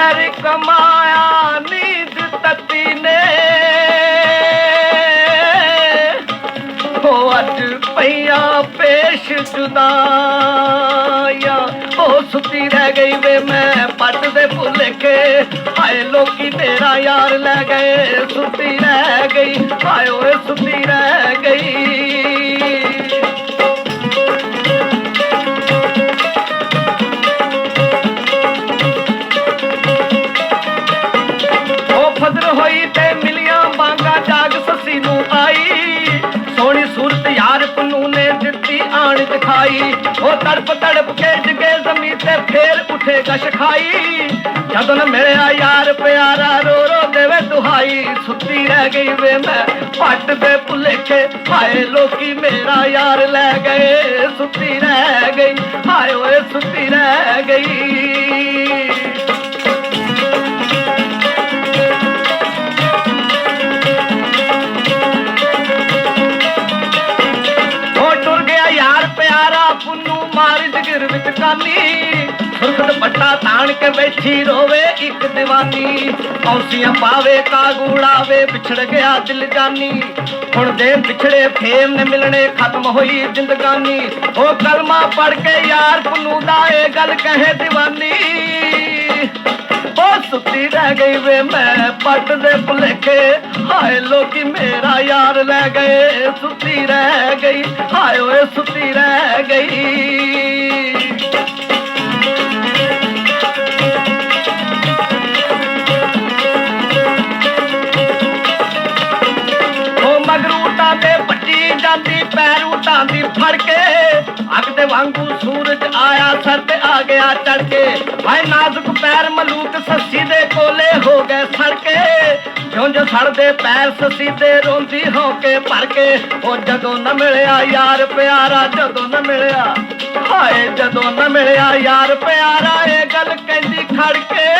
ਜ਼ਹਿਰ ਕਮਾਇਆ, ਨੀਂਦ ਤਤੀ ਨੇ। ਹੋ ਅੱਜ ਪਈਆ ਪੇਸ਼ ਜੁਦਾਇਆ ਉਹ ਸੁੱਤੀ ਰਹਿ ਗਈ ਵੇ ਮੈਂ ਪੱਟ ਦੇ ਭੁਲੇਖੇ ਹਾਏ ਲੋਕੀ ਤੇਰਾ ਯਾਰ ਲੈ ਗਏ, ਸੁੱਤੀ ਰਹਿ ਗਈ। ਹਾਏ ਓਏ ਸੁੱਤੀ ਰਹਿ ਗਈ। ਦਿੱਤੀ ਦਿਖਾਈ ਉਹ ਤੜਪ ਤੜਪ ਕੇ ਜਗੇ ਜ਼ਮੀਨ ਤੇ ਫੇਰ ਉਠੇ ਗਸ਼ ਖਾਈ। ਜਦੋਂ ਨਾ ਮਿਲਿਆ ਯਾਰ ਪਿਆਰਾ, ਰੋ ਰੋ ਦੇਵੇ ਦੁਹਾਈ। ਸੁੱਤੀ ਰਹਿ ਗਈ ਵੇ ਮੈਂ ਪੱਟ ਦੇ ਭੁਲੇਖੇ, ਹਾਏ ਲੋਕੀ ਮੇਰਾ ਯਾਰ ਲੈ ਗਏ। ਸੁੱਤੀ ਰਹਿ ਗਈ, ਹਾਏ ਓਏ ਸੁੱਤੀ ਰਹਿ ਗਈ। ਜਗਰ ਵਿੱਚ ਸੁਰਖਤ ਪੱਟਾ ਤਾਣ ਕੇ ਬੈਠੀ ਰੋਵੇ ਇੱਕ ਦੀਵਾਨੀ। ਔਸੀਆਂ ਪਾਵੇ ਕਾਗੂੜਾਵੇ ਵਿਛੜ ਗਿਆ ਦਿਲ ਜਾਨੀ। ਹੁਣ ਦੇ ਵਿਛੜੇ ਫੇਮ ਨੇ ਮਿਲਣੇ, ਖਤਮ ਹੋਈ ਜ਼ਿੰਦਗਾਨੀ। ਉਹ ਕਲਮਾ ਪੜ ਕੇ ਯਾਰ ਪੁੰਨੂ ਦਾ ਇਹ ਗੱਲ ਕਹੇ ਦੀਵਾਨੀ। ਉਹ ਸੁੱਤੀ ਰਹਿ ਗਈ ਵੇ ਮੈਂ ਪੱਟ ਦੇ ਭੁਲੇਖੇ। ਹਾਏ ਲੋਕੀ ਮੇਰਾ ਯਾਰ ਲੈ ਗਏ, ਸੁੱਤੀ ਰਹਿ ਗਈ। ਹਾਏ ਓਏ ਸੁੱਤੀ ਰਹਿ ਗਈ। ਫੜ ਕੇ ਅੱਗ ਦੇ ਵਾਂਗੂ ਸੂਰਜ ਆਇਆ, ਸਰ ਤੇ ਆ ਗਿਆ ਚੜ ਕੇ ਹਾਏ ਨਾਜ਼ੁਕ ਪੈਰ ਮਲੂਕ ਸੱਸੀ ਦੇ ਕੋਲੇ ਹੋ ਗਏ ਸੜ ਕੇ ਜਿਉਂ ਜਿਉਂ ਸੜਦੇ ਪੈਰ ਸੱਸੀ ਤੇ ਰੋਂਦੀ ਹੋ ਕੇ ਭਰ ਕੇ ਉਹ ਜਦੋਂ ਨਾ ਮਿਲਿਆ ਯਾਰ ਪਿਆਰਾ, ਜਦੋਂ ਨਾ ਮਿਲਿਆ, ਹਾਏ ਜਦੋਂ ਨਾ ਮਿਲਿਆ ਯਾਰ ਪਿਆਰਾ, ਇਹ ਗੱਲ ਕਹਿੰਦੀ ਖੜ ਕੇ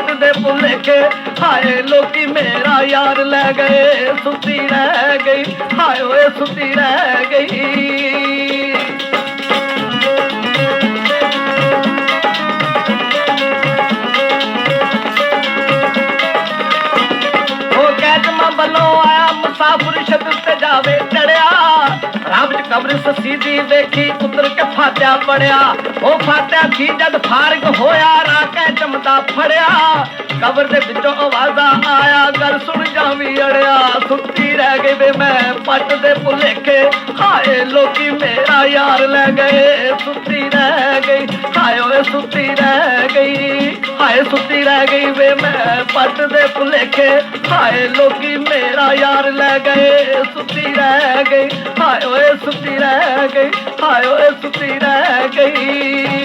ਮੈਂ ਦੇ ਭੁਲੇਖੇ ਹਾਏ, ਲੋਕੀ ਮੇਰਾ ਯਾਰ ਲੈ ਗਏ, ਸੁੱਤੀ ਰਹਿ ਗਈ। ਹਾਏ ਓਏ, ਸੁੱਤੀ ਰਹਿ ਗਈ। ਉਹ ਕੈਦਮਾ ਵੱਲੋਂ ਆਇਆ ਮੁਸਾਫਰ ਸ਼ਬਦ ਤੇ ਜਾਵੇ ਚੜਿਆ। ਰਾਹ ਵਿੱਚ ਕਬਰ ਸੱਸੀ ਦੀ ਵੇਖੀ, ਉਤਰ ਕੇ ਫਾਟਿਆ ਪੜਿਆ ਉਹ ਫਾਟਿਆ ਸੀ ਜਦ ਫਾਰਗ ਹੋਇਆ ਰਾਕੈ ਚਮਦਾ ਫੜਿਆ। ਕਬਰ ਦੇ ਵਿੱਚੋਂ ਆਵਾਜ਼ਾਂ ਆਇਆ, ਗੱਲ ਸੁਣ ਜਾਵੀਂ ਅੜਿਆ। ਸੁੱਤੀ ਰਹਿ ਗਈ ਵੇ ਮੈਂ ਪੱਟ ਦੇ ਭੁਲੇਖੇ। ਹਾਏ, ਲੋਕੀ ਮੇਰਾ ਯਾਰ ਲੈ ਗਏ। ਸੁੱਤੀ ਰਹਿ ਗਈ, ਹਾਏ ਓਏ, ਸੁੱਤੀ ਰਹਿ ਗਈ। ਹਾਏ, ਸੁੱਤੀ ਰਹਿ ਗਈ ਵੇ ਮੈਂ ਪੱਟ ਦੇ ਭੁਲੇਖੇ। ਹਾਏ, ਲੋਕੀ ਮੇਰਾ ਯਾਰ ਲੈ ਗਏ। ਸੁੱਤੀ ਰਹਿ ਗਈ, ਹਾਏ ਓਏ, ਸੁੱਤੀ ਰਹਿ ਗਈ, ਹਾਏ ਓਏ, ਸੁੱਤੀ ਰਹਿ ਗਈ।